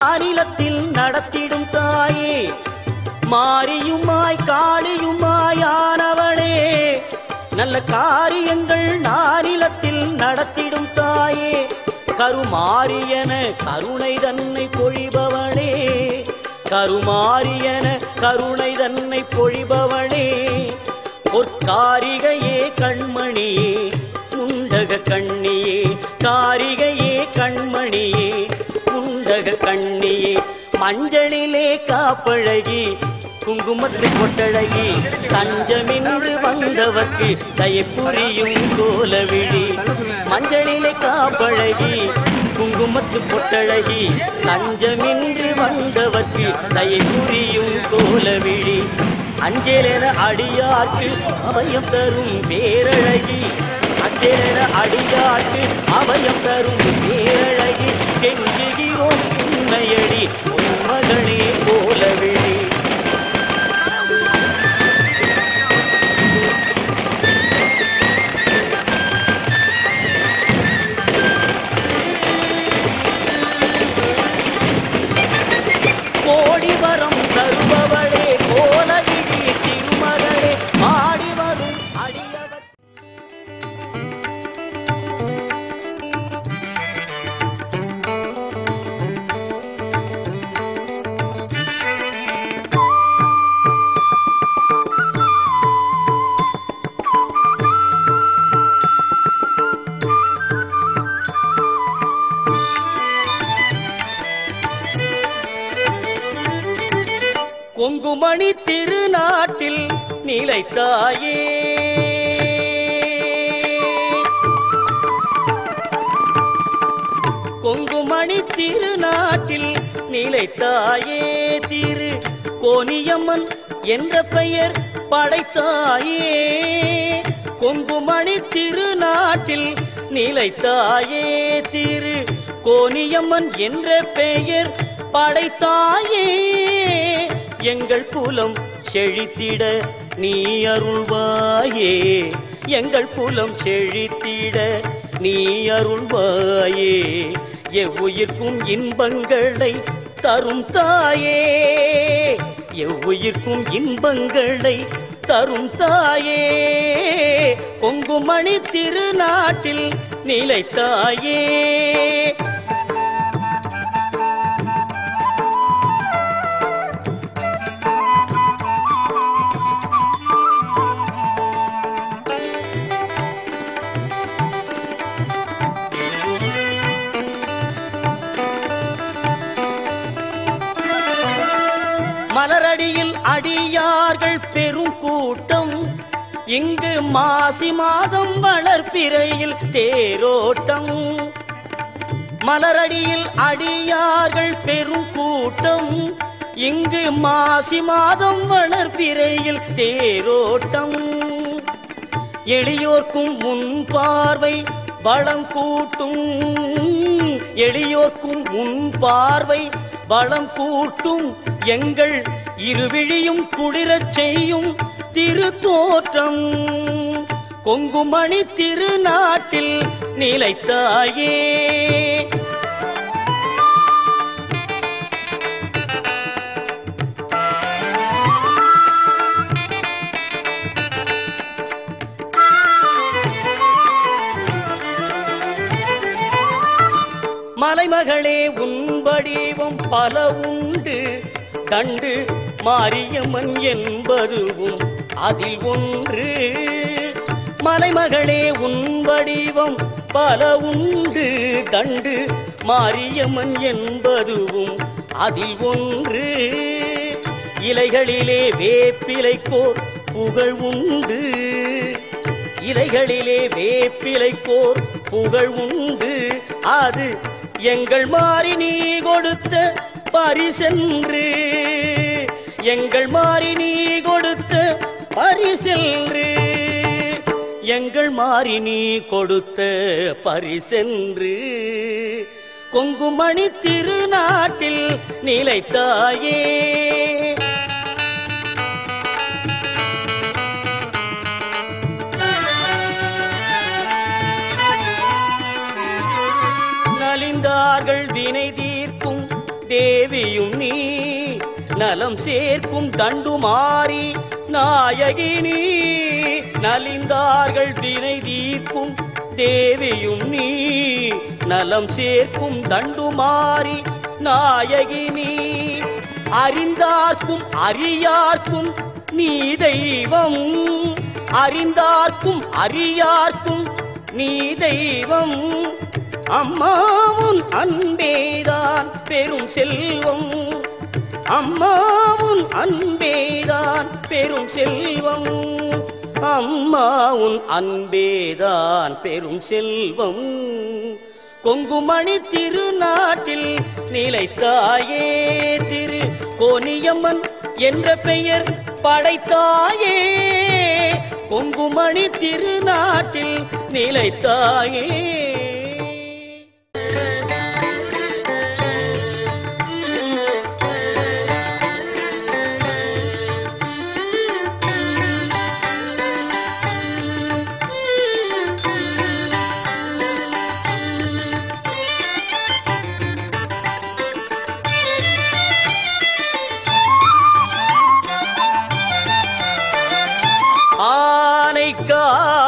மாநிலத்தில் நடத்திடும் தாயே மாரியுமாய் காளியுமாயானவளே நல்ல காரியங்கள் நானிலத்தில் நடத்திடும் தாயே கருமாரியன கருணை தன்னை பொழிபவளே கருமாரியன கருணை தன்னை பொழிபவளே பொற்காரிகையே கண்மணியே குண்டக கண்ணியே காரிகையே கண்மணியே முண்டக கண்ணியே மஞ்சளிலே காப்பழகி குங்குமத்தை கொட்டழகி தஞ்சமின்று வந்தவர்க்கு தயப்புரியும் கோலவிழி மஞ்சளிலே காப்பழகி குங்குமத்து பொட்டழகி தஞ்சமின்றி வந்தவர்க்கு தயப்புரியும் கோலவிழி அஞ்சலென அடியார்க்கு அபயம் தரும் பேரழகி அஞ்சலென அடியார்க்கு அபயம் தரும் பேரழகி கெஞ்சி கொங்குமணி திருநாட்டில் நிலைத்தாயே திரு. கோனியம்மன் என்ற பெயர் படைத்தாயே. கொங்குமணி திருநாட்டில் நிலைத்தாயே திரு. கோனியம்மன் என்ற பெயர் படைத்தாயே. எங்கள் குலம் செழித்திட நீ அருள்வாயே. எங்கள் குலம் செழித்திட நீ அருள்வாயே. எவ்வுயிர்க்கும் இன்பங்களை தரும் தாயே. எவ்வுயிர்க்கும் இன்பங்களை தரும் தாயே. கொங்குமணி திருநாட்டில் நிலைத்தாயே. மக்கள் பெரும் கூட்டம். இங்கு மாசி மாதம் வளர்ப்பிறையில் தேரோட்டம். மலரடியில் அடியார்கள் பெரும் கூட்டம். இங்கு மாசி மாதம் வளர்ப்பிறையில் தேரோட்டம். எளியோர்க்கும் முன் பார்வை வளம் கூட்டும். எளியோர்க்கும் முன் பார்வை வளம் கூட்டும். எங்கள் இருவிழியும் குளிரச் செய்யும் திருத்தோற்றம். கொங்குமணி திருநாட்டில் நிலைத்தாயே. மலைமகளே உன் வடிவம் பல உண்டு. கண்டு மாரியம்மன் என்பதுவும் அதில் ஒன்று. மலைமகளே உன் வடிவம் பல உண்டு. கண்டு மாரியம்மன் என்பதுவும் அதில் ஒன்று. இலைகளிலே வேப்பிலைக்கோர் புகழ் உண்டு. இலைகளிலே வேப்பிலைக்கோர் புகழ் உண்டு. அது எங்கள் மாறி நீ கொடுத்த பரிசென்று. எங்கள் மாறி நீ கொடுத்த பரிசென்று எங்கள் மாறி நீ கொடுத்த பரிசென்று. கொங்குமணி திருநாட்டில் நிலைத்தாயே. நலிந்தார்கள் வினை தீர்க்கும் தேவியும் நீ. நலம் சேர்க்கும் தண்டுமாறி நாயகி நீ நலிந்தார்கள் தினை தீர்க்கும் தேவியும் நீ. நலம் சேர்க்கும் தண்டுமாறி நாயகி நீ அறிந்தார்க்கும் அறியார்க்கும் நீ தெய்வம். அறிந்தார்க்கும் அறியார்க்கும் நீ தெய்வம். அம்மாவும் அன்பேதான் பெரும் செல்வம். அம்மாவும் அன்பேதான் பெரும் செல்வம். அம்மாவும் அன்பேதான் பெரும் செல்வம். கொங்குமணி திருநாட்டில் நிலைத்தாயே திரு கோனியம்மன் என்ற பெயர் படைத்தாயே. கொங்குமணி திருநாட்டில் நிலைத்தாயே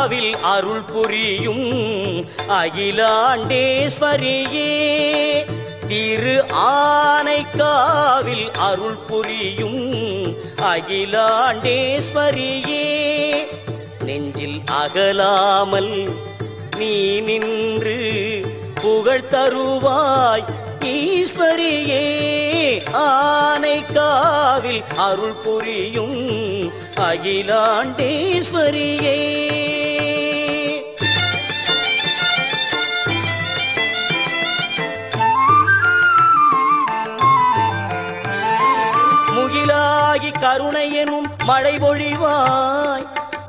ஆனைக்காவில் அருள் புரியும் அகிலாண்டேஸ்வரியே. திரு ஆனைக்காவில் அருள் புரியும் அகிலாண்டேஸ்வரியே. நெஞ்சில் அகலாமல் நீ நின்று புகழ் தருவாய் ஈஸ்வரியே. ஆனைக்காவில் அருள் புரியும் அகிலாண்டேஸ்வரியே. கருணை எனும் மழை பொழிவாய்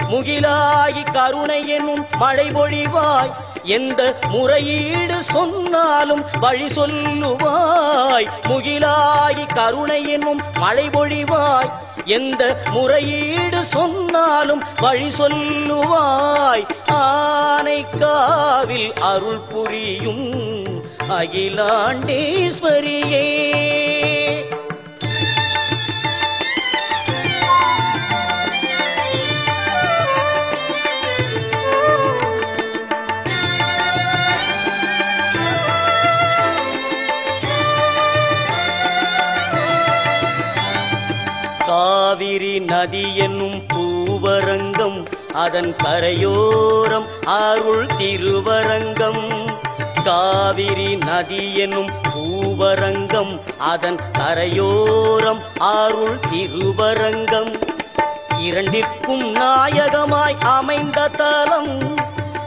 முகிலாகி கருணை எனும் மழை பொழிவாய் எந்த முறையீடு சொன்னாலும் வழி சொல்லுவாய். முகிலாகி கருணை என்னும் மழை பொழிவாய் எந்த முறையீடு சொன்னாலும் வழி சொல்லுவாய். ஆனைக்காவில் அருள் புரியும் அகிலாண்டீஸ்வரியே. நதி என்னும் பூவரங்கம் அதன் கரையோரம் அருள் திருவரங்கம். காவிரி நதி என்னும் பூவரங்கம் அதன் கரையோரம் அருள் திருவரங்கம். இரண்டிற்கும் நாயகமாய் அமைந்த தலம்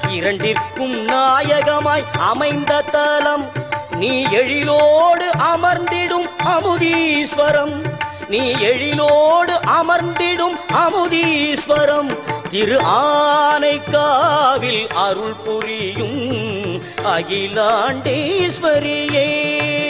இரண்டிற்கும் நாயகமாய் அமைந்த தலம். நீ எழிலோடு அமர்ந்திடும் அமுதீஸ்வரம். நீ எழிலோடு அமர்ந்திடும் அமுதீஸ்வரம் திரு ஆனைக்காவில் அருள் புரியும் அகிலாண்டேஸ்வரியே.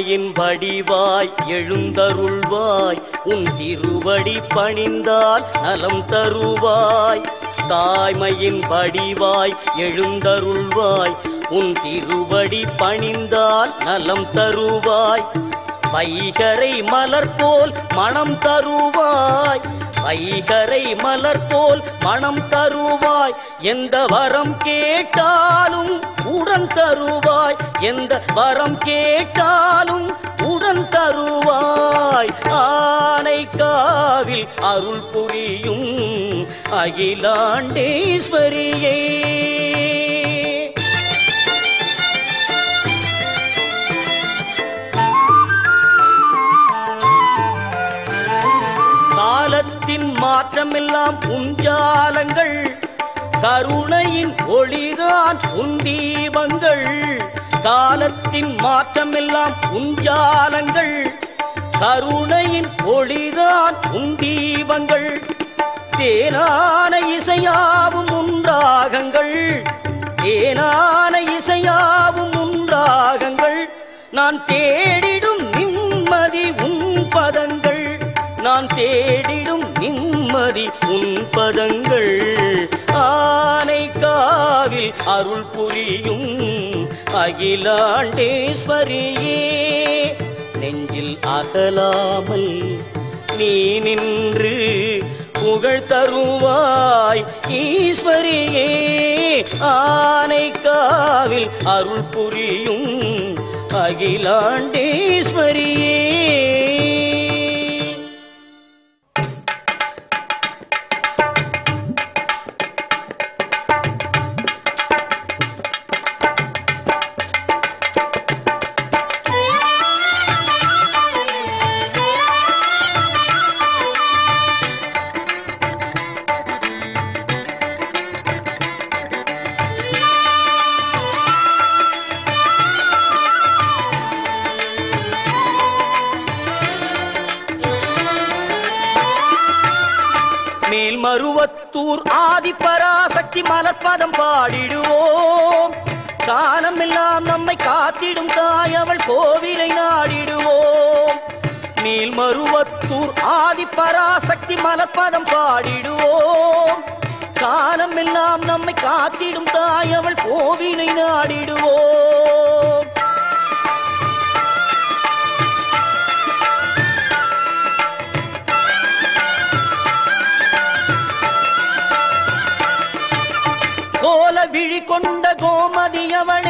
தாய்மையின் வடிவாய் எழுந்தருள்வாய். உன் திருவடி பணிந்தால் நலம் தருவாய். தாய்மையின் வடிவாய் எழுந்தருள்வாய். உன் திருவடி பணிந்தால் நலம் தருவாய். வைகரை மலர் போல் மனம் தருவாய். வைகரை மலர் போல் மனம் தருவாய். எந்த வரம் கேட்டாலும் உடன் தருவாய். எந்த வரம் கேட்டாலும் உடன் தருவாய். ஆனை காவில் அருள் புரியும் அகிலாண்டேஸ்வரியே. மாற்றமெல்லாம் புஞ்சாலங்கள் கருணையின் ஒளிதான் உன் காலத்தின் மாற்றமெல்லாம் புஞ்சாலங்கள் கருணையின் ஒளிதான் உன் தேனான இசையாவும் உண்டாகங்கள் தேனான இசையாவும் உண்டாகங்கள். நான் தேடிடும் நிம்மதி உன் பதங்கள். நான் தேடிடும் நிம்மதி உன் பதங்கள். ஆனை காவில் அருள் புரியும் அகிலாண்டேஸ்வரியே. நெஞ்சில் அகலாமல் நீ நின்று புகழ் தருவாய் ஈஸ்வரியே. ஆனை காவில் அருள் புரியும் அகிலாண்டேஸ்வரியே. எல்லாம் நம்மை காத்திடும் தாய் அவள் கோவிலை நாடிடுவோம். மேல்மருவத்தூர் ஆதிபராசக்தி மலப்பதம் பாடிடுவோம். காலம் எல்லாம் நம்மை காத்திடும் தாய் அவள் கோவிலை நாடிடுவோம். கோல விழி கொண்ட கோமதியவளே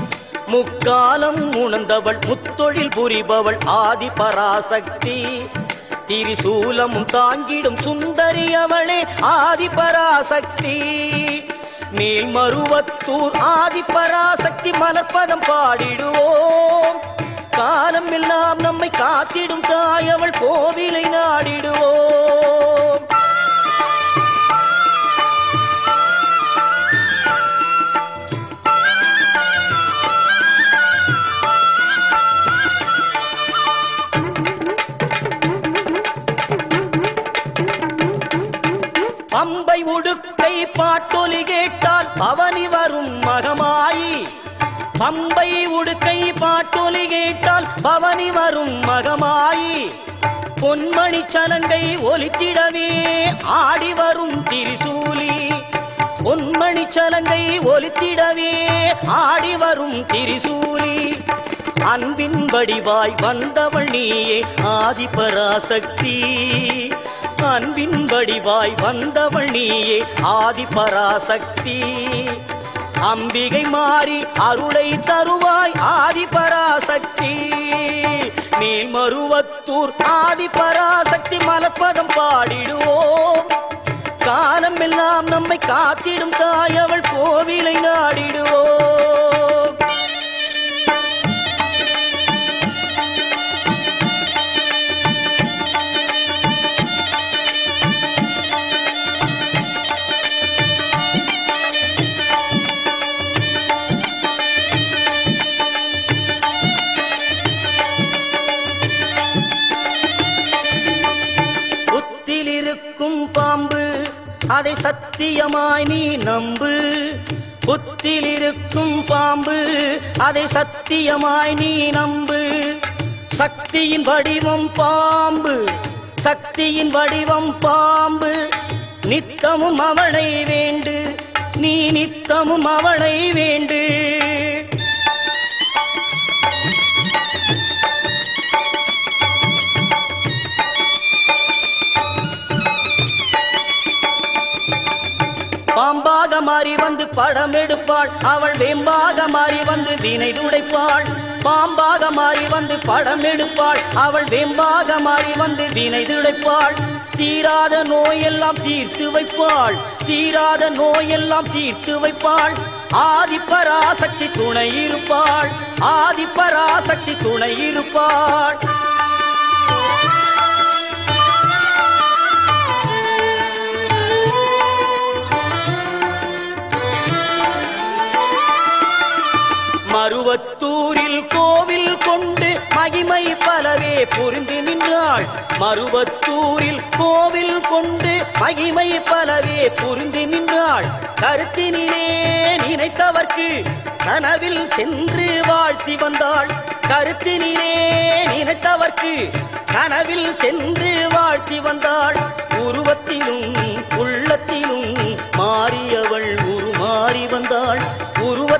முக்காலம் உணர்ந்தவள் முத்தொழில் புரிபவள் ஆதி பராசக்தி. திரிசூலம் தாங்கிடும் சுந்தரி அவளே ஆதி ஆதிபராசக்தி மேல்மருவத்தூர் ஆதிபராசக்தி மலர்பதம் பாடிடுவோம். காலம் எல்லாம் நம்மை காத்திடும் தாயவள் கோவிலை நாடிடுவோம். உடுக்கை பாட்டொலி கேட்டால் பவனி வரும் மகமாயி. பம்பை உடுக்கை பாட்டொலி கேட்டால் பவனி வரும் மகமாயி. பொன்மணி சலங்கை ஒலித்திடவே ஆடி வரும் திரிசூலி. பொன்மணி சலங்கை ஒலித்திடவே ஆடி வரும் திரிசூலி. அன்பின் வடிவாய் வந்தவள் நீயே ஆதிபராசக்தி. அன்பின் வடிவாய் வந்தவள் நீயே ஆதிபராசக்தி. அம்பிகை மாறி அருளை தருவாய் ஆதி பராசக்தி நீ மருவத்தூர் ஆதி பராசக்தி மலப்பதம் பாடிடுவோம். காலம் எல்லாம் நம்மை காத்திடும் தாய் அவள் கோவிலை நாடிடுவோம். சத்தியமாய் நீ நம்பு. புத்தில் இருக்கும் பாம்பு அதை சத்தியமாய் நீ நம்பு. சக்தியின் வடிவம் பாம்பு சக்தியின் வடிவம் பாம்பு. நித்தமும் அவளை வேண்டு நீ நித்தமும் அவளை வேண்டு. பாம்பாக மாறி வந்து படம் எடுப்பாள். அவள் வேம்பாக மாறி வந்து வீணை துடைப்பாள். பாம்பாக மாறி வந்து படம் எடுப்பாள். அவள் வேம்பாக மாறி வந்து வீணை துடைப்பாள். தீராத நோயெல்லாம் தீர்த்து வைப்பாள். தீராத நோயெல்லாம் தீர்த்து வைப்பாள். ஆதிப்பராசக்தி துணை இருப்பாள். ஆதிப்பராசக்தி துணை இருப்பாள். மருவத்தூரில் கோவில் கொண்டு மகிமை பலவே புரிந்து நின்றாள். மருவத்தூரில் கோவில் கொண்டு மகிமை பலவே புரிந்து நின்றாள். கருத்தினிலே நினைத்தவர்க்கு கனவில் சென்று வாழ்த்தி வந்தாள். கருத்தினிலே நினைத்தவர்க்கு கனவில் சென்று வாழ்த்தி வந்தாள். உருவத்திலும் உள்ளத்திலும் மாறியவள் உருமாறி வந்தாள். உருவ